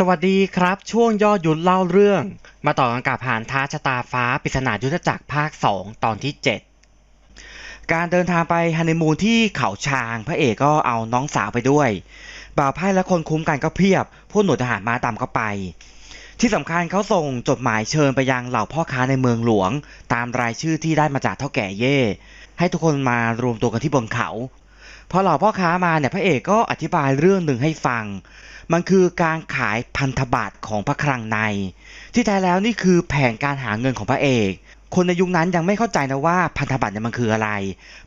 สวัสดีครับ ช่วงย่อยุทธเล่าเรื่อง มาต่อกันกับผ่านท้าชะตาฟ้าปริศนายุทธจักรภาค 2 ตอนที่ 7 การเดินทางไปฮันนีมูนที่เขาช้าง พระเอกก็เอาน้องสาวไปด้วย บ่าวไพ่และคนคุ้มกันก็เพียบ พวกหน่วยทหารมาตามก็ไป ที่สำคัญเขาส่งจดหมายเชิญไปยังเหล่าพ่อค้าในเมืองหลวง ตามรายชื่อที่ได้มาจากเท่าแก่เย่ ให้ทุกคนมารวมตัวกันที่บนเขาพอเหล่าพ่อค้ามาเนี่ยพระเอกก็อธิบายเรื่องหนึ่งให้ฟัง มันคือการขายพันธบัตรของพระคลังใน ที่แท้แล้วนี่คือแผนการหาเงินของพระเอก คนในยุคนั้นยังไม่เข้าใจนะว่าพันธบัตรเนี่ยมันคืออะไร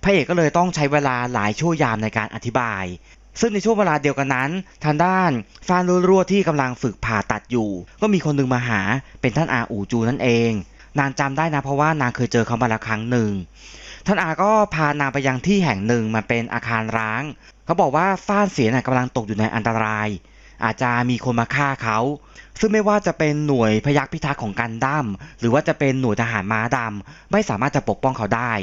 พระเอกก็เลยต้องใช้เวลาหลายชั่วยามในการอธิบาย ซึ่งในช่วงเวลาเดียวกันนั้น ทางด้านฟานรั่วๆที่กำลังฝึกผ่าตัดอยู่ ก็มีคนหนึ่งมาหาเป็นท่านอาอูจูนั่นเอง นางจำได้นะเพราะว่านางเคยเจอเขามาแล้วครั้งหนึ่งท่านอาก็พานางไปยังที่แห่งหนึ่งมันเป็นอาคารร้าง เขาบอกว่าฟ้านเสียน่ะกำลังตกอยู่ในอันตราย อาจจะมีคนมาฆ่าเขา ซึ่งไม่ว่าจะเป็นหน่วยพยัคฆ์พิทักษ์ของกันดั้มหรือว่าจะเป็นหน่วยทหารม้าดำไม่สามารถจะปกป้องเขาได้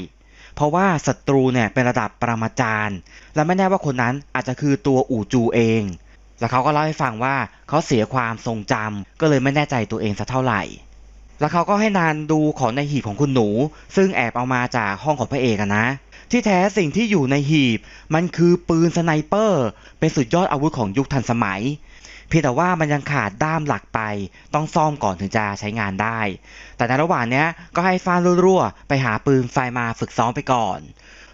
เพราะว่าศัตรูเนี่ยเป็นระดับปรมาจารย์ และไม่แน่ว่าคนนั้นอาจจะคือตัวอู่จูเอง แล้วเขาก็เล่าให้ฟังว่าเขาเสียความทรงจำก็เลยไม่แน่ใจตัวเองสักเท่าไหร่แล้วเขาก็ให้นานดูของในหีบของคุณหนู ซึ่งแอบเอามาจากห้องของพระเอกนะ ที่แท้สิ่งที่อยู่ในหีบ มันคือปืนสไนเปอร์ เป็นสุดยอดอาวุธของยุคทันสมัย เพียงแต่ว่ามันยังขาดด้ามหลักไป ต้องซ่อมก่อนถึงจะใช้งานได้ แต่ในระหว่างนี้ก็ให้ฟ้านรั่วๆ ไปหาปืนไฟมาฝึกซ้อมไปก่อน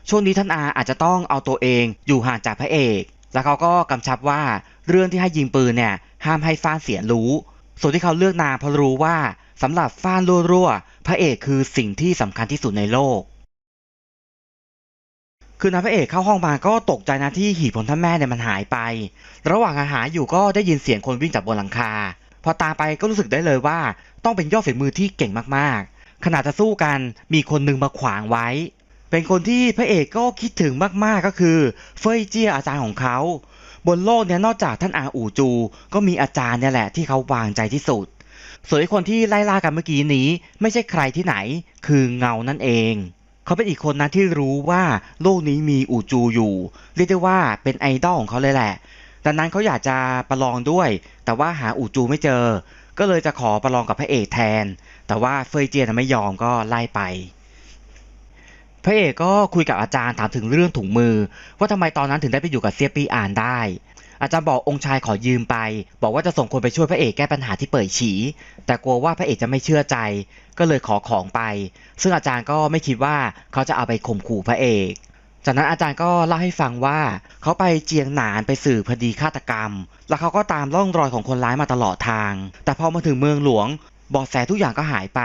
ช่วงนี้ท่านอาอาจจะต้องเอาตัวเองอยู่ห่างจากพระเอก แล้วเขาก็กำชับว่าเรื่องที่ให้ยิงปืนเนี่ยห้ามให้ฟ้านเสียรู้ ส่วนที่เขาเลือกนางเพราะรู้ว่าสำหรับฟ้านรั่วๆพระเอกคือสิ่งที่สำคัญที่สุดในโลก คือนายพระเอกเข้าห้องมาก็ตกใจนะที่หีบของท่านแม่เนี่ยมันหายไป ระหว่างอาหารอยู่ก็ได้ยินเสียงคนวิ่งจากบนหลังคา พอตามไปก็รู้สึกได้เลยว่า ต้องเป็นยอดฝีมือที่เก่งมากๆ ขณะจะสู้กันมีคนหนึ่งมาขวางไว้ เป็นคนที่พระเอกก็คิดถึงมากๆก็คือ เฟยเจียอาจารย์ของเขา บนโลกเนี่ยนอกจากท่านอาอูจู ก็มีอาจารย์เนี่ยแหละที่เขาวางใจที่สุด ส่วนไอ้คนที่ไล่ล่ากันเมื่อกี้นี้ ไม่ใช่ใครที่ไหน คือเงานั่นเอง เขาเป็นอีกคนนะที่รู้ว่าโลกนี้มีอูจูอยู่ เรียกได้ว่าเป็นไอดอลของเขาเลยแหละ ดังนั้นเขาอยากจะประลองด้วย แต่ว่าหาอูจูไม่เจอ ก็เลยจะขอประลองกับพระเอกแทน แต่ว่าเฟยเจียนไม่ยอมก็ไล่ไป พระเอกก็คุยกับอาจารย์ถามถึงเรื่องถุงมือ ว่าทำไมตอนนั้นถึงได้ไปอยู่กับเซียปีอ่านได้ อาจารย์บอกองค์ชายขอยืมไป บอกว่าจะส่งคนไปช่วยพระเอกแก้ปัญหาที่เปิดฉี แต่กลัวว่าพระเอกจะไม่เชื่อใจ ก็เลยขอของไป ซึ่งอาจารย์ก็ไม่คิดว่าเขาจะเอาไปข่มขู่พระเอก จากนั้นอาจารย์ก็เล่าให้ฟังว่า เขาไปเจียงหนานไปสืบคดีฆาตกรรม แล้วเขาก็ตามร่องรอยของคนร้ายมาตลอดทาง แต่พอมาถึงเมืองหลวงเบาะแสทุกอย่างก็หายไป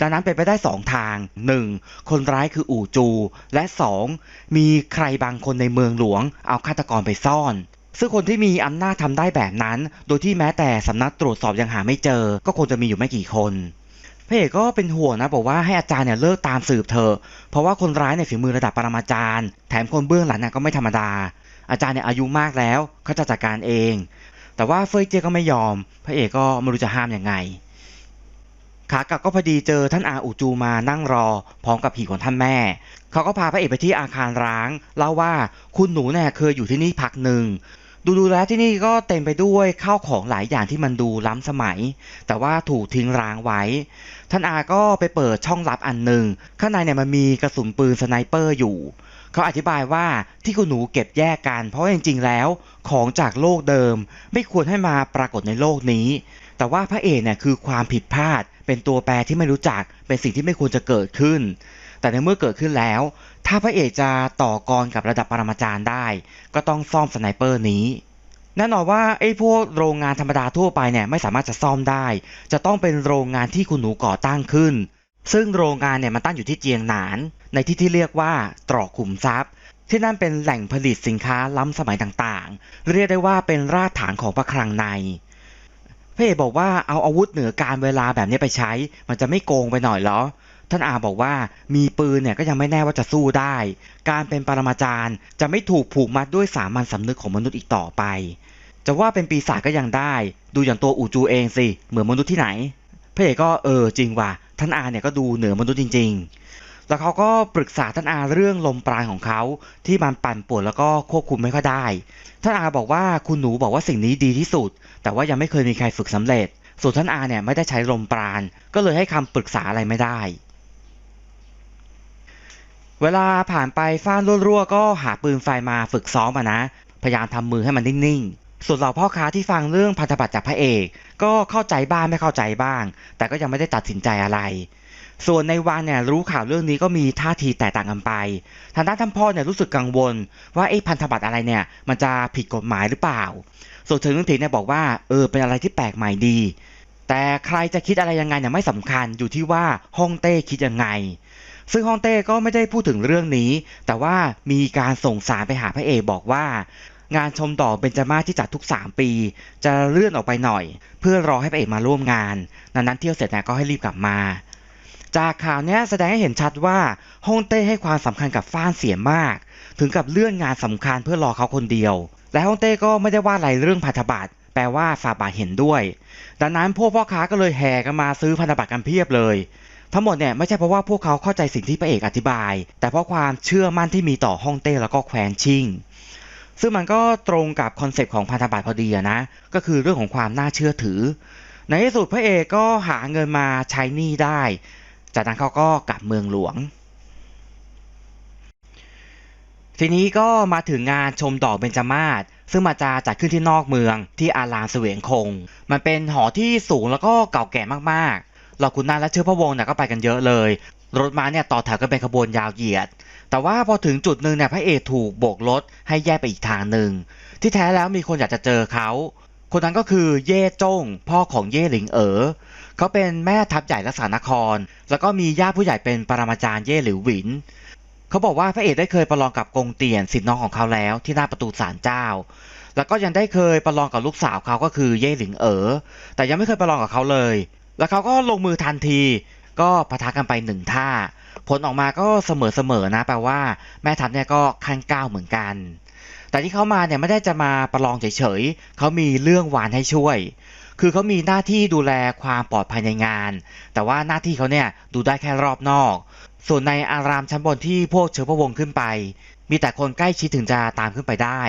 ดังนั้นเป็นไปได้สองทาง 1. คนร้ายคืออู่จู และ 2. มีใครบางคนในเมืองหลวง เอาฆาตกรไปซ่อน ซึ่งคนที่มีอำนาจทำได้แบบนั้น โดยที่แม้แต่สำนักตรวจสอบยังหาไม่เจอ ก็คงจะมีอยู่ไม่กี่คนพระเอกก็เป็นห่วงนะบอกว่าให้อาจารย์เนี่ยเลิกตามสืบเถอเพราะว่าคนร้ายเนี่ยฝีมือระดับปรมาจารย์ แถมคนเบื้องหลังน่ก็ไม่ธรรมดา อาจารย์เนี่ยอายุมากแล้วเขาจะจัดการเอง แต่ว่าเฟยเจียก็ไม่ยอม พระเอกก็ไม่รู้จะห้ามยังไง ขากลับก็พอดีเจอท่านอาอูจูมานั่งรอ พร้อมกับผีของท่านแม่ เขาก็พาพระเอกไปที่อาคารร้างเล่าว่าคุณหนูเนี่ยเคยอยู่ที่นี่พักหนึ่ง ดูดูแล้วที่นี่ก็เต็มไปด้วยข้าวของหลายอย่างที่มันดูล้ำสมัย แต่ว่าถูกทิ้งร้างไว้ ท่านอาก็ไปเปิดช่องลับอันหนึ่งข้างในเนี่ยมันมีกระสุนปืนสไนเปอร์อยู่เขาอธิบายว่าที่คุณหนูเก็บแยกกัน เพราะจริงๆแล้วของจากโลกเดิม ไม่ควรให้มาปรากฏในโลกนี้ แต่ว่าพระเอกเนี่ยคือความผิดพลาด เป็นตัวแปรที่ไม่รู้จัก เป็นสิ่งที่ไม่ควรจะเกิดขึ้น แต่ในเมื่อเกิดขึ้นแล้ว ถ้าพระเอกจะต่อกรกับระดับปรมาจารย์ได้ ก็ต้องซ่อมสไนเปอร์นี้ แน่นอนว่าไอ้พวกโรงงานธรรมดาทั่วไปเนี่ยไม่สามารถจะซ่อมได้ จะต้องเป็นโรงงานที่คุณหนูก่อตั้งขึ้น ซึ่งโรงงานเนี่ยมันตั้งอยู่ที่เจียงหนาน ในที่ที่เรียกว่าตรอกขุมทรัพย์ ที่นั่นเป็นแหล่งผลิตสินค้าล้ำสมัยต่างๆ เรียกได้ว่าเป็นรากฐานของพระคลังในพระเอกบอกว่าเอาอาวุธเหนือการเวลาแบบนี้ไปใช้ มันจะไม่โกงไปหน่อยเหรอ ท่านอาบอกว่ามีปืนเนี่ยก็ยังไม่แน่ว่าจะสู้ได้ การเป็นปรมาจารย์ จะไม่ถูกผูกมัดด้วยสามัญสำนึกของมนุษย์อีกต่อไป จะว่าเป็นปีศาจก็ยังได้ ดูอย่างตัวอูจูเองสิเหมือนมนุษย์ที่ไหนพระเอกก็เออจริงว่ะท่านอาเนี่ยก็ดูเหนือมนุษย์จริง ๆ แล้วเขาก็ปรึกษาท่านอาเรื่องลมปราณของเขาที่มันปั่นป่วนแล้วก็ควบคุมไม่ค่อยได้ ท่านอาบอกว่าคุณหนูบอกว่าสิ่งนี้ดีที่สุด แต่ว่ายังไม่เคยมีใครฝึกสำเร็จ ส่วนท่านอาเนี่ยไม่ได้ใช้ลมปราณก็เลยให้คำปรึกษาอะไรไม่ได้ เวลาผ่านไปฟ้านรั่วๆก็หาปืนไฟมาฝึกซ้อมมานะ พยายามทำมือให้มันนิ่งๆ ส่วนเหล่าพ่อค้าที่ฟังเรื่องพันธบัตรจากพระเอก ก็เข้าใจบ้างไม่เข้าใจบ้าง แต่ก็ยังไม่ได้ตัดสินใจอะไร ส่วนในวันเนี่ยรู้ข่าวเรื่องนี้ก็มีท่าทีแตกต่างกันไป ทางด้านท่านพ่อเนี่ยรู้สึกกังวล ว่าไอ้พันธบัตรอะไรเนี่ยมันจะผิดกฎหมายหรือเปล่า ส่วนเฉิงนึงถีเนี่ยบอกว่าเออเป็นอะไรที่แปลกใหม่ดี แต่ใครจะคิดอะไรยังไงเนี่ยไม่สำคัญอยู่ที่ว่าฮ่องเต้คิดยังไง ซึ่งฮ่องเต้ก็ไม่ได้พูดถึงเรื่องนี้ แต่ว่ามีการส่งสารไปหาพระเอกบอกว่างานชมดอกเบญจมาศที่จัดทุก 3 ปี จะเลื่อนออกไปหน่อย เพื่อรอให้พระเอกมาร่วมงาน นั้นนั้นเที่ยวเสร็จนะก็ให้รีบกลับมา จากข่าวนี้แสดงให้เห็นชัดว่าฮ่องเต้ให้ความสำคัญกับฟ้านเสียมาก ถึงกับเลื่อนงานสำคัญเพื่อรอเขาคนเดียว และฮ่องเต้ก็ไม่ได้ว่าอะไรเรื่องพันธบัตรแปลว่าฝาบาทเห็นด้วย ดังนั้นพวกพ่อค้าก็เลยแห่กันมาซื้อพันธบัตรกันเพียบเลย ทั้งหมดเนี่ยไม่ใช่เพราะว่าพวกเขาเข้าใจสิ่งที่พระเอกอธิบาย แต่เพราะความเชื่อมั่นที่มีต่อฮ่องเต้แล้วก็แคว้นชิงซึ่งมันก็ตรงกับคอนเซปต์ของพันธบัตรพอดีนะ ก็คือเรื่องของความน่าเชื่อถือ ในที่สุดพระเอกก็หาเงินมาใช้หนี้ได้ จากนั้นเขาก็กลับเมืองหลวง ทีนี้ก็มาถึงงานชมดอกเบญจมาศซึ่งมาจะจัดขึ้นที่นอกเมืองที่อารามเสวียงคง มันเป็นหอที่สูงแล้วก็เก่าแก่มากๆ หล่าขุนนางและเชื้อพระวงศ์เนี่ยก็ไปกันเยอะเลย รถม้าเนี่ยต่อแถวกันเป็นขบวนยาวเหยียด แต่ว่าพอถึงจุดหนึ่งเนี่ยพระเอกถูกโบกรถให้แยกไปอีกทางหนึ่ง ที่แท้แล้วมีคนอยากจะเจอเขา คนนั้นก็คือเย่จงพ่อของเย่หลิงเอ๋อเขาเป็นแม่ทัพใหญ่รักษานคร แล้วก็มีญาติผู้ใหญ่เป็นปรมาจารย์เย่หลิวหวินเขาบอกว่าพระเอกได้เคยประลองกับกงเตียนสิทธิ์น้องของเขาแล้วที่หน้าประตูศาลเจ้า แล้วก็ยังได้เคยประลองกับลูกสาวเขาก็คือเย่หลิงเอ๋อแต่ยังไม่เคยประลองกับเขาเลย แล้วเขาก็ลงมือทันที ก็ปะทะกันไปหนึ่งท่า ผลออกมาก็เสมอๆนะแปลว่าแม่ทัพเนี่ยก็ขั้นก้าวเหมือนกัน แต่ที่เขามาเนี่ยไม่ได้จะมาประลองเฉยๆเขามีเรื่องวานให้ช่วย คือเขามีหน้าที่ดูแลความปลอดภัยในงาน แต่ว่าหน้าที่เขาเนี่ยดูได้แค่รอบนอก ส่วนในอารามชั้นบนที่พวกเชื้อพระวงขึ้นไป มีแต่คนใกล้ชิดถึงจะตามขึ้นไปได้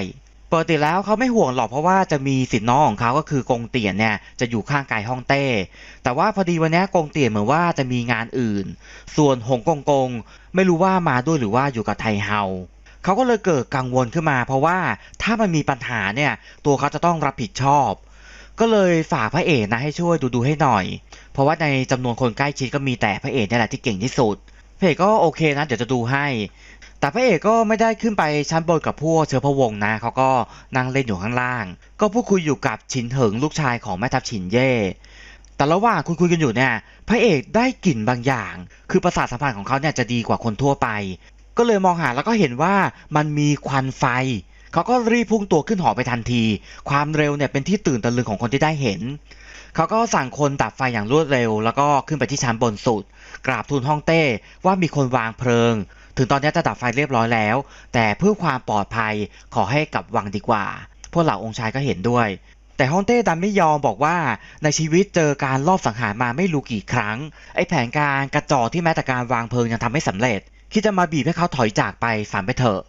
ปกติแล้วเขาไม่ห่วงหรอกเพราะว่าจะมีสิทธิ์น้องของเขาก็คือกงเตียนเนี่ยจะอยู่ข้างกายฮ่องเต้ แต่ว่าพอดีวันนี้กงเตียนเหมือนว่าจะมีงานอื่น ส่วนหงกงกง ไม่รู้ว่ามาด้วยหรือว่าอยู่กับไทเฮาเขาก็เลยเกิดกังวลขึ้นมา เพราะว่าถ้ามันมีปัญหาเนี่ยตัวเขาจะต้องรับผิดชอบ ก็เลยฝากพระเอกนะให้ช่วยดูดูให้หน่อย เพราะว่าในจำนวนคนใกล้ชิดก็มีแต่พระเอกนี่แหละที่เก่งที่สุดพระเอกก็โอเคนะเดี๋ยวจะดูให้ แต่พระเอกก็ไม่ได้ขึ้นไปชั้นบนกับพวกเชื้อพระวงนะเขาก็นั่งเล่นอยู่ข้างล่าง ก็พูดคุยอยู่กับฉินเหิงลูกชายของแม่ทัพฉินเย่แต่ระหว่างคุยคุยกันอยู่เนี่ย พระเอกได้กลิ่นบางอย่าง คือประสาทสัมผัสของเขาเนี่ยจะดีกว่าคนทั่วไป ก็เลยมองหาแล้วก็เห็นว่ามันมีควันไฟ เขาก็รีบพุ่งตัวขึ้นหอไปทันที ความเร็วเนี่ยเป็นที่ตื่นตะลึงของคนที่ได้เห็น เขาก็สั่งคนดับไฟอย่างรวดเร็ว แล้วก็ขึ้นไปที่ชั้นบนสุด กราบทูลฮ่องเต้ว่ามีคนวางเพลิง ถึงตอนนี้จะดับไฟเรียบร้อยแล้ว แต่เพื่อความปลอดภัยขอให้กลับวังดีกว่า พวกเหล่าองค์ชายก็เห็นด้วย แต่ฮองเต้ดันไม่ยอมบอกว่าในชีวิตเจอการลอบสังหารมาไม่รู้กี่ครั้ง ไอ้แผนการกระจอกที่แม้แต่การวางเพลิงยังทำไม่สำเร็จ คิดจะมาบีบให้เขาถอยจากไปฝันไปเถอะ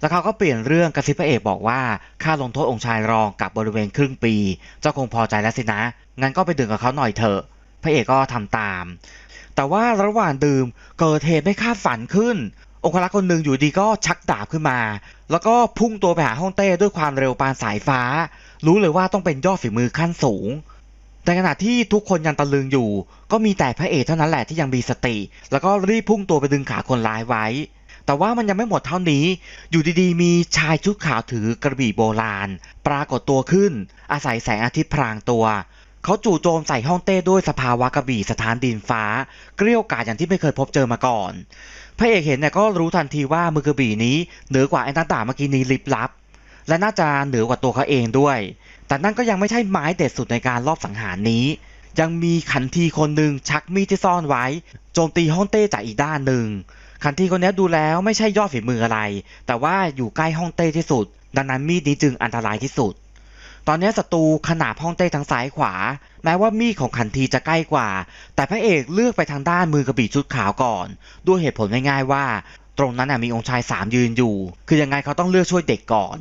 แล้วเขาก็เปลี่ยนเรื่องกระซิบพระเอกบอกว่าค่าลงโทษองค์ชายรองกับบริเวณครึ่งปี เจ้าคงพอใจแล้วสินะ งั้นก็ไปดื่มกับเขาหน่อยเถอะ พระเอกก็ทำตาม แต่ว่าระหว่างดื่มเกิดเหตุไม่คาดฝันขึ้น องครักษ์คนหนึ่งอยู่ดีก็ชักดาบขึ้นมา แล้วก็พุ่งตัวไปหาฮ่องเต้ด้วยความเร็วปานสายฟ้า รู้เลยว่าต้องเป็นยอดฝีมือขั้นสูงแต่ขณะที่ทุกคนยังตะลึงอยู่ ก็มีแต่พระเอกเท่านั้นแหละที่ยังมีสติ แล้วก็รีบพุ่งตัวไปดึงขาคนร้ายไว้ แต่ว่ามันยังไม่หมดเท่านี้ อยู่ดีๆ มีชายชุดขาวถือกระบี่โบราณ ปรากฏตัวขึ้น อาศัยแสงอาทิตย์พรางตัว เขาจู่โจมใส่ฮ่องเต้ด้วยสภาวะกระบี่สถานดินฟ้า เกลี้ยวกราดอย่างที่ไม่เคยพบเจอมาก่อน พระเอกเห็นเนี่ยก็รู้ทันทีว่ามือกระบี่นี้เหนือกว่าไอ้ต่างเมื่อกี้นี้ลิบลับ และน่าจะเหนือกว่าตัวเขาเองด้วย แต่นั่นก็ยังไม่ใช่ไม้เด็ดสุดในการลอบสังหารนี้ ยังมีขันทีคนหนึ่งชักมีดที่ซ่อนไว้ โจมตีฮ่องเต้จากอีกด้านหนึ่งขันทีคนนี้ดูแล้วไม่ใช่ยอดฝีมืออะไร แต่ว่าอยู่ใกล้ฮ่องเต้ที่สุด ดังนั้นมีดนี้จึงอันตรายที่สุด ตอนนี้ศัตรูขนาบฮ่องเต้ทั้งซ้ายขวา แม้ว่ามีดของขันทีจะใกล้กว่า แต่พระเอกเลือกไปทางด้านมือกระบี่ชุดขาวก่อน ด้วยเหตุผลง่ายๆว่า ตรงนั้นมีองค์ชายสามยืนอยู่ คือยังไงเขาต้องเลือกช่วยเด็กก่อน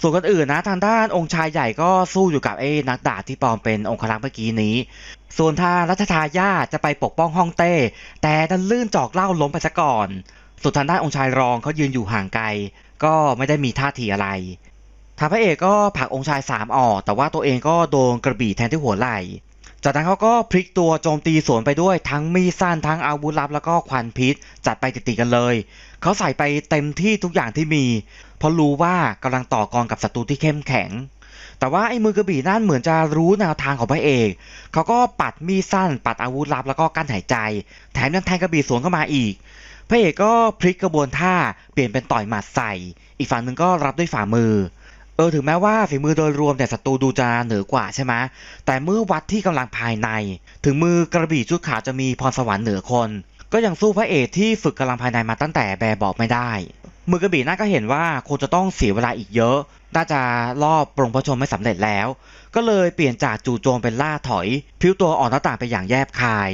ส่วนคนอื่นนะทางด้านองค์ชายใหญ่ก็สู้อยู่กับไอ้นักดาบที่ปลอมเป็นองครักษ์เมื่อกี้นี้ ส่วนทางรัชทายาจะไปปกป้องฮ่องเต้ แต่ดันลื่นจอกเล้าล้มไปซะก่อนส่วนทางด้านองค์ชายรองเขายืนอยู่ห่างไกล ก็ไม่ได้มีท่าทีอะไร ทางพระเอกก็ผลักองค์ชายสามออก แต่ว่าตัวเองก็โดนกระบี่แทงที่หัวไหล่ จากนั้นเขาก็พลิกตัวโจมตีสวนไปด้วยทั้งมีดสั้นทั้งอาวุธลับแล้วก็ควันพิษ จัดไปติดๆกันเลย เขาใส่ไปเต็มที่ทุกอย่างที่มี เพราะรู้ว่ากำลังต่อกรกับศัตรูที่เข้มแข็ง แต่ว่าไอ้มือกระบี่นั่นเหมือนจะรู้แนวทางของพระเอก เขาก็ปัดมีดสั้น ปัดอาวุธลับแล้วก็กั้นหายใจ แถมยังแทงกระบี่สวนเข้ามาอีกพระเอกก็พลิกกระบวนท่าเปลี่ยนเป็นต่อยหมัดใส่ อีกฝั่งหนึ่งก็รับด้วยฝ่ามือ เออถึงแม้ว่าฝีมือโดยรวมแต่ยศัตรูดูจะเหนือกว่าใช่ไหมแต่เมื่อวัดที่กำลังภายใน ถึงมือกระบี่ชุดขาวจะมีพรสวรรค์เหนือคน ก็ยังสู้พระเอกที่ฝึกกำลังภายในมาตั้งแต่แบบบอกไม่ได้ มือกระบี่น่าก็เห็นว่าคงจะต้องเสียเวลาอีกเยอะ น่าจะรอบปรงพระชนไม่สำเร็จแล้ว ก็เลยเปลี่ยนจากจู่โจมเป็นล่าถอย พิ้วตัวออกหน้าต่างไปอย่างแยบคาย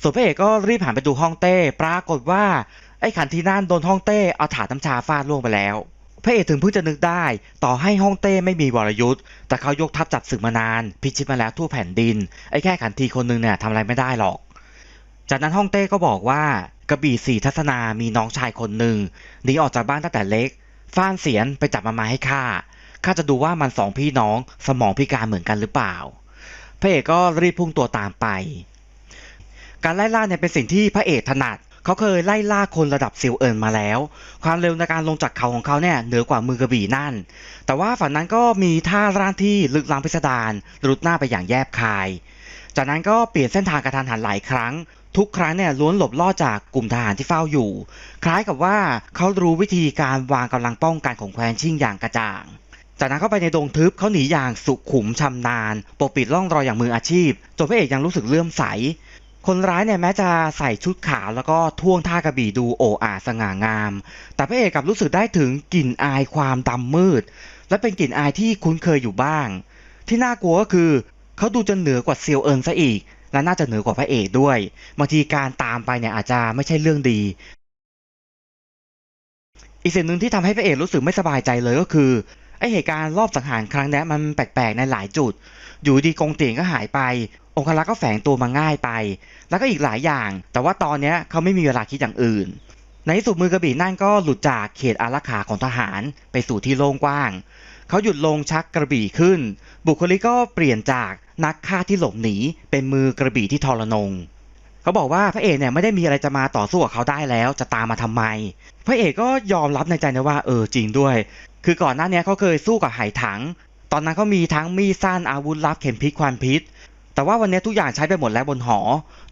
ส่วนพระเอกก็รีบหันไปดูห้องเต้ ปรากฏว่าไอ้ขันทีนั่นโดนห้องเต้เอาถาดน้ำชาฟาดล่วงไปแล้ว พระเอกถึงเพิ่งจะนึกได้ ต่อให้ฮ่องเต้ไม่มีวรยุทธ์แต่เขายกทัพจับศึกมานาน พิชิตมาแล้วทั่วแผ่นดิน ไอ้แค่ขันทีคนหนึงเนี่ยทำอะไรไม่ได้หรอก จากนั้นฮ่องเต้ก็บอกว่ากระบี่สี่ทัศนามีน้องชายคนหนึ่งหนีออกจากบ้านตั้งแต่เล็กฟ้านเสียนไปจับมันมาให้ข้าข้าจะดูว่ามันสองพี่น้องสมองพิการเหมือนกันหรือเปล่า พระเอกก็รีบพุ่งตัวตามไป การไล่ล่าเนี่ยเป็นสิ่งที่พระเอกถนัด เขาเคยไล่ล่าคนระดับซิลเอินมาแล้ว ความเร็วในการลงจากเขาของเขาเนี่ยเหนือกว่ามือกระบี่นั่น แต่ว่าฝั่งนั้นก็มีท่าร่านที่ลึกล้ำพิสดารรุดหน้าไปอย่างแยบคาย จากนั้นก็เปลี่ยนเส้นทางกระทันหันหลายครั้ง ทุกครั้งเนี่ยล้วนหลบล่อจากกลุ่มทหารที่เฝ้าอยู่ คล้ายกับว่าเขารู้วิธีการวางกำลังป้องกันของแคว้นชิ่งอย่างกระจ่างจากนั้นเข้าไปในดงทึบเขาหนีอย่างสุขุมชำนาญปกปิดร่องรอยอย่างมืออาชีพจนพระเอกยังรู้สึกเลื่อมใส คนร้ายเนี่ยแม้จะใส่ชุดขาวแล้วก็ท่วงท่ากระบี่ดูโอ้อาสง่างาม แต่พระเอกกลับรู้สึกได้ถึงกลิ่นอายความดำมืด และเป็นกลิ่นอายที่คุ้นเคยอยู่บ้าง ที่น่ากลัวก็คือเขาดูจะเหนือกว่าเซียวเอินซะอีก และน่าจะเหนือกว่าพระเอกด้วยบางทีการตามไปเนี่ยอาจจะไม่ใช่เรื่องดี อีกสิ่งหนึ่งที่ทำให้พระเอกรู้สึกไม่สบายใจเลยก็คือไอเหตุการณ์รอบสังหารครั้งนี้มันแปลกๆในหลายจุด อยู่ดีกงเตียงก็หายไป องคลักษ์ก็แฝงตัวมาง่ายไป แล้วก็อีกหลายอย่าง แต่ว่าตอนนี้เขาไม่มีเวลาคิดอย่างอื่น ในที่สุดมือกระบี่นั่นก็หลุดจากเขตอารักขาของทหารไปสู่ที่โล่งกว้าง เขาหยุดลงชักกระบี่ขึ้น บุคลิกก็เปลี่ยนจากนักฆ่าที่หลบหนีเป็นมือกระบี่ที่ทรนงเขาบอกว่าพระเอกเนี่ยไม่ได้มีอะไรจะมาต่อสู้กับเขาได้แล้ว จะตามมาทำไม พระเอกก็ยอมรับในใจนะว่าเออจริงด้วย คือก่อนหน้านี้เขาเคยสู้กับไหถัง ตอนนั้นเขามีทั้งมีดสั้นอาวุธลับเข็มพิษควันพิษ แต่ว่าวันนี้ทุกอย่างใช้ไปหมดแล้วบนหอ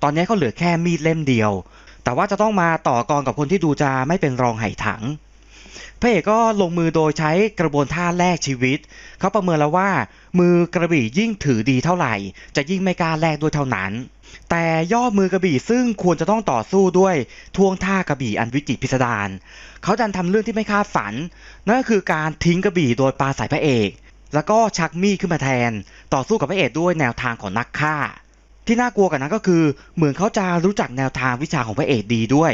ตอนนี้เขาเหลือแค่มีดเล่มเดียว แต่ว่าจะต้องมาต่อกรกับคนที่ดูจะไม่เป็นรองไห่ถังพระเอกก็ลงมือโดยใช้กระบวนท่าแลกชีวิต เขาประเมินแล้วว่า มือกระบี่ยิ่งถือดีเท่าไหร่ จะยิ่งไม่กล้าแลกด้วยเท่านั้น แต่ย่อมือกระบี่ซึ่งควรจะต้องต่อสู้ด้วยท่วงท่ากระบี่อันวิจิตพิสดารเขาดันทำเรื่องที่ไม่คาดฝัน นั่นก็คือการทิ้งกระบี่โดยปาใส่พระเอก แล้วก็ชักมีดขึ้นมาแทน ต่อสู้กับพระเอกด้วยแนวทางของนักฆ่า ที่น่ากลัวกันนั้นก็คือเหมือนเขาจะรู้จักแนวทางวิชาของพระเอกดีด้วย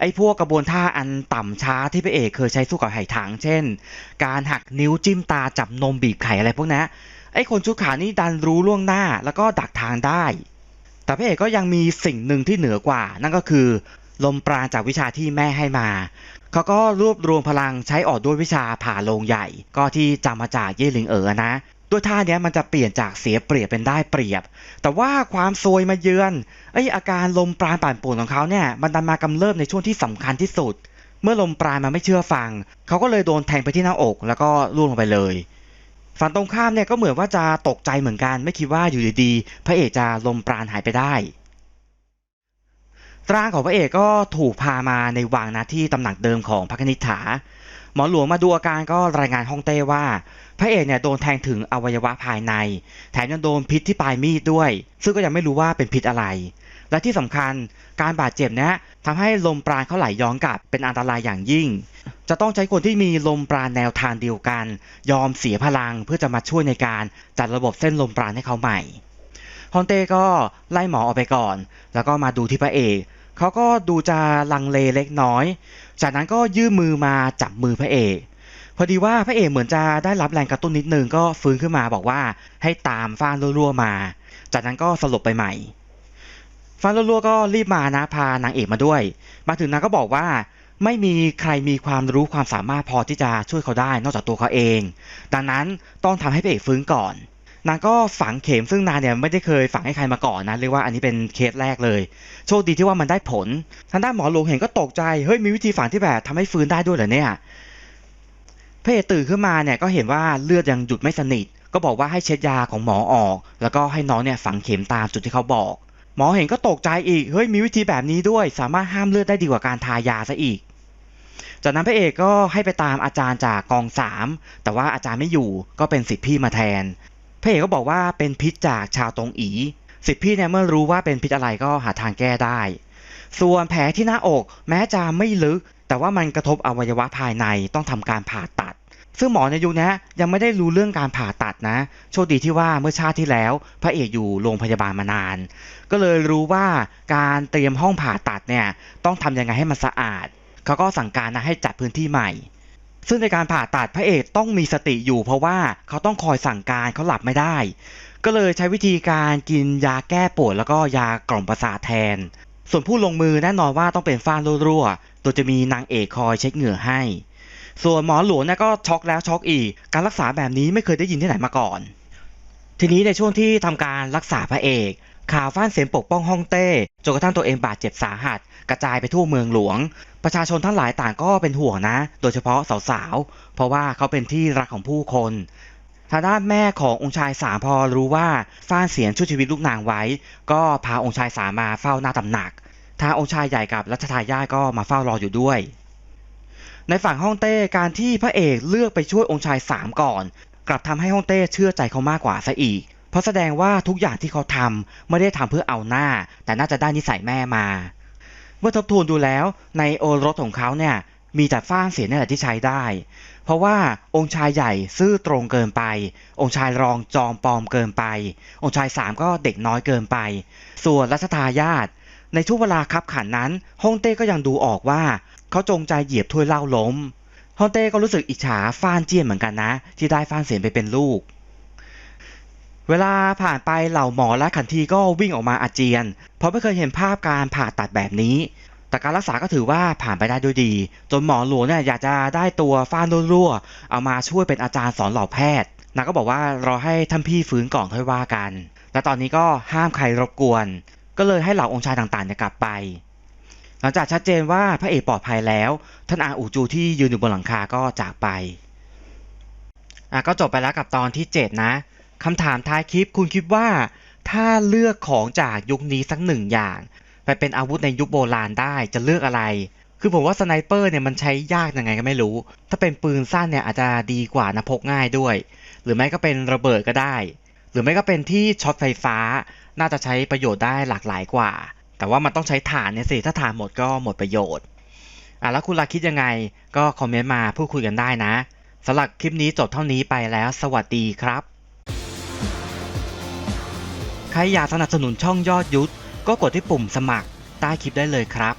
ไอ้พวกกระบวนท่าอันต่ำช้าที่พระเอกเคยใช้สู้กับไหถังเช่น การหักนิ้วจิ้มตาจับนมบีบไข่อะไรพวกนี้ไอ้คนชุดขาวนี่ดันรู้ล่วงหน้าแล้วก็ดักทางได้ แต่พระเอกก็ยังมีสิ่งหนึ่งที่เหนือกว่า นั่นก็คือลมปราณจากวิชาที่แม่ให้มา เขาก็รวบรวมพลังใช้ออกด้วยวิชาผ่าโลงใหญ่ ก็ที่จำมาจากเย่หลิงเอ๋อนะด้วยท่าเนี้ยมันจะเปลี่ยนจากเสียเปรียบเป็นได้เปรียบ แต่ว่าความซวยมาเยือนไออาการลมปราณป่านป่วนของเขาเนี่ยมันดันมากำเริบในช่วงที่สำคัญที่สุด เมื่อลมปราณมันไม่เชื่อฟัง เขาก็เลยโดนแทงไปที่หน้าอก แล้วก็ล่วงลงไปเลยฝั่งตรงข้ามเนี่ยก็เหมือนว่าจะตกใจเหมือนกัน ไม่คิดว่าอยู่ดีๆพระเอกจะลมปราณหายไปได้ ร่างของพระเอกก็ถูกพามาในวังนะที่ตำหนักเดิมของพระคณิษฐา หมอหลวงมาดูอาการก็รายงานฮ่องเต้ว่า พระเอกเนี่ยโดนแทงถึงอวัยวะภายใน แถมยังโดนพิษที่ปลายมีดด้วย ซึ่งก็ยังไม่รู้ว่าเป็นพิษอะไร และที่สำคัญการบาดเจ็บเนี้ยทำให้ลมปราณเขาไหลย้อนกลับเป็นอันตรายอย่างยิ่ง จะต้องใช้คนที่มีลมปราณแนวทางเดียวกัน ยอมเสียพลังเพื่อจะมาช่วยในการจัดระบบเส้นลมปราณให้เขาใหม่ฮอนเต้ก็ไล่หมอออกไปก่อน แล้วก็มาดูที่พระเอก เขาก็ดูจะลังเลเล็กน้อย จากนั้นก็ยื่นมือมาจับมือพระเอกพอดีว่าพระเอกเหมือนจะได้รับแรงกระตุ้นนิดนึงก็ฟื้นขึ้นมาบอกว่าให้ตามฟ้านรั่วๆมา จากนั้นก็สลบไปใหม่ฟ้านรั่วๆก็รีบมานะพานางเอกมาด้วย มาถึงนางก็บอกว่าไม่มีใครมีความรู้ความสามารถพอที่จะช่วยเขาได้นอกจากตัวเขาเอง ดังนั้นต้องทำให้พระเอกฟื้นก่อน นางก็ฝังเข็มซึ่งนางเนี่ยไม่ได้เคยฝังให้ใครมาก่อนนะเรียกว่าอันนี้เป็นเคสแรกเลย โชคดีที่ว่ามันได้ผลทางด้านหมอหลวงเห็นก็ตกใจเฮ้ยมีวิธีฝังที่แบบทำให้ฟื้นได้ด้วยเหรอเนี่ยพระเอกตื่นขึ้นมาเนี่ยก็เห็นว่าเลือดยังหยุดไม่สนิท ก็บอกว่าให้เช็ดยาของหมอออก แล้วก็ให้น้องเนี่ยฝังเข็มตามจุดที่เขาบอก หมอเห็นก็ตกใจอีกเฮ้ยมีวิธีแบบนี้ด้วย สามารถห้ามเลือดได้ดีกว่าการทายาซะอีกจากนั้นพระเอกก็ให้ไปตามอาจารย์จากกองสามแต่ว่าอาจารย์ไม่อยู่ก็เป็นสิทธิพี่มาแทน ระเอกก็บอกว่าเป็นพิษจากชาวตงอีสิทธิพี่เนี่ยเมื่อรู้ว่าเป็นพิษอะไรก็หาทางแก้ได้ ส่วนแผลที่หน้าอกแม้จะไม่ลึก แต่ว่ามันกระทบอวัยวะภายในต้องทำการผ่าตัด ซึ่งหมอในยุคนี้ยังไม่ได้รู้เรื่องการผ่าตัดนะ โชคดีที่ว่าเมื่อชาติที่แล้ว พระเอกอยู่โรงพยาบาลมานาน ก็เลยรู้ว่าการเตรียมห้องผ่าตัดเนี่ยต้องทำยังไงให้มันสะอาด เขาก็สั่งการนะให้จัดพื้นที่ใหม่ ซึ่งในการผ่าตัดพระเอกต้องมีสติอยู่เพราะว่าเขาต้องคอยสั่งการเขาหลับไม่ได้ ก็เลยใช้วิธีการกินยาแก้ปวดแล้วก็ยากล่อมประสาทแทน ส่วนผู้ลงมือแน่นอนว่าต้องเป็นฟ้านรั่วๆโดยจะมีนางเอกคอยเช็คเหงื่อให้ ส่วนหมอหลวงเนี่ยก็ช็อกแล้วช็อกอีก การรักษาแบบนี้ไม่เคยได้ยินที่ไหนมาก่อน ทีนี้ในช่วงที่ทำการรักษาพระเอก ข่าวฟ้านเสียงปกป้องฮ่องเต้จนกระทั่งตัวเองบาดเจ็บสาหัส กระจายไปทั่วเมืองหลวง ประชาชนทั้งหลายต่างก็เป็นห่วงนะ โดยเฉพาะสาวๆ เพราะว่าเขาเป็นที่รักของผู้คนทางด้านแม่ขององค์ชายสามพอรู้ว่าฟ้านเสียงช่วยชีวิตลูกนางไว้ ก็พาองค์ชายสามมาเฝ้าหน้าตำหนักทางองค์ชายใหญ่กับรัชทายาทก็มาเฝ้ารออยู่ด้วย ในฝั่งฮ่องเต้การที่พระเอกเลือกไปช่วยองค์ชายสามก่อน กลับทำให้ฮ่องเต้เชื่อใจเขามากกว่าซะอีก ราะแสดงว่าทุกอย่างที่เขาทำไม่ได้ทำเพื่อเอาหน้า แต่น่าจะได้นิสัยแม่มา เมื่อทบทวนดูแล้วในโอรสของเขาเนี่ยมีแต่ฟ้านเสียนี่แหละที่ใช้ได้ เพราะว่าองค์ชายใหญ่ซื่อตรงเกินไป องค์ชายรองจอมปลอมเกินไป องค์ชายสามก็เด็กน้อยเกินไป ส่วนรัชทายาทในช่วงเวลาคับขันนั้นฮ่องเต้ก็ยังดูออกว่า เขาจงใจเหยียบถ้วยเหล้าล้มฮ่องเต้ก็รู้สึกอิจฉาฟ้านเจี้ยนเหมือนกันนะ ที่ได้ฟ้านเสียนไปเป็นลูก เวลาผ่านไปเหล่าหมอและขันทีก็วิ่งออกมาอาเจียน เพราะไม่เคยเห็นภาพการผ่าตัดแบบนี้ แต่การรักษาก็ถือว่าผ่านไปได้ด้วยดี จนหมอหลวงเนี่ยอยากจะได้ตัวฟ้านรั่วเอามาช่วยเป็นอาจารย์สอนเหล่าแพทย์นางก็บอกว่ารอให้ท่านพี่ฟื้นก่อนค่อยว่ากัน และตอนนี้ก็ห้ามใครรบกวน ก็เลยให้เหล่าองค์ชายต่างๆเนี่ยกลับไป หลังจากชัดเจนว่าพระเอกปลอดภัยแล้ว ท่านอาอูจูที่ยืนอยู่บนหลังคาก็จากไปอะก็จบไปแล้วกับตอนที่ 7 นะ คำถามท้ายคลิปคุณคิดว่า ถ้าเลือกของจากยุคนี้สักหนึ่งอย่าง ไปเป็นอาวุธในยุคโบราณได้จะเลือกอะไร คือผมว่าสไนเปอร์เนี่ยมันใช้ยากยังไงก็ไม่รู้ ถ้าเป็นปืนสั้นเนี่ยอาจจะดีกว่านะพกง่ายด้วย หรือไม่ก็เป็นระเบิดก็ได้ หรือไม่ก็เป็นที่ช็อตไฟฟ้า น่าจะใช้ประโยชน์ได้หลากหลายกว่า แต่ว่ามันต้องใช้ถ่านเนี่ยสิถ้าถ่านหมดก็หมดประโยชน์อะแล้วคุณล่ะคิดยังไงก็คอมเมนต์มาพูดคุยกันได้นะสำหรับคลิปนี้จบเท่านี้ไปแล้ว สวัสดีครับ ครอยากสนับสนุนช่องยอดยุทธก็กดที่ปุ่มสมัครใต้คลิปได้เลยครับ